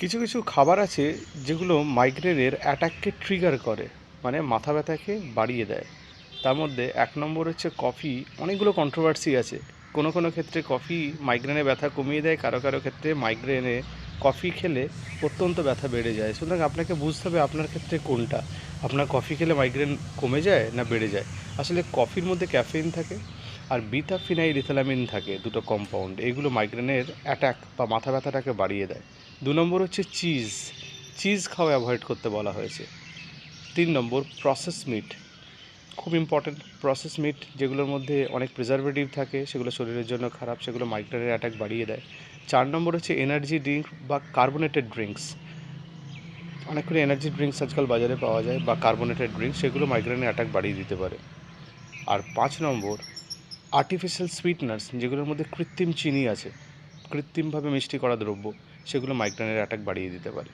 কিছু কিছু খাবার আছে যেগুলো মাইগ্রেনের অ্যাটাককে ট্রিগার করে মানে মাথা ব্যথাকে বাড়িয়ে দেয়। তার মধ্যে এক নম্বর হচ্ছে কফি অনেকগুলো কন্ট্রোভার্সি আছে। কোনো কোনো ক্ষেত্রে কফি মাইগ্রেনে ব্যথা কমিয়ে দেয়, কারও কারও ক্ষেত্রে মাইগ্রেনে কফি খেলে অত্যন্ত ব্যথা বেড়ে যায়। সুতরাং আপনাকে বুঝতে হবে আপনার ক্ষেত্রে কোনটা। আপনার কফি খেলে মাইগ্রেন কমে যায় না বেড়ে যায়? আসলে কফির মধ্যে ক্যাফেইন থাকে আর বিটা ফিনাইল থাকে, দুটো কম্পাউন্ড এগুলো মাইগ্রেনের অ্যাটাক বা মাথা ব্যথাটাকে বাড়িয়ে দেয়। দু নম্বর হচ্ছে চিজ চিজ খাওয়া অ্যাভয়েড করতে বলা হয়েছে। তিন নম্বর প্রসেস মিট খুব ইম্পর্ট্যান্ট প্রসেস মিট যেগুলোর মধ্যে অনেক প্রিজারভেটিভ থাকে, সেগুলো শরীরের জন্য খারাপ, সেগুলো মাইগ্রেনের অ্যাটাক বাড়িয়ে দেয়। চার নম্বর হচ্ছে এনার্জি ড্রিঙ্ক বা কার্বোনেটেড ড্রিঙ্কস অনেকগুলো এনার্জি ড্রিঙ্কস আজকাল বাজারে পাওয়া যায় বা কার্বোনেটেড ড্রিঙ্কস সেগুলো মাইগ্রেনের অ্যাটাক বাড়িয়ে দিতে পারে। আর পাঁচ নম্বর আর্টিফিশিয়াল সুইটনার্স যেগুলোর মধ্যে কৃত্রিম চিনি আছে। কৃত্রিমভাবে মিষ্টি করা দ্রব্য। সেগুলো মাইগ্রেনের অ্যাটাক বাড়িয়ে দিতে পারে।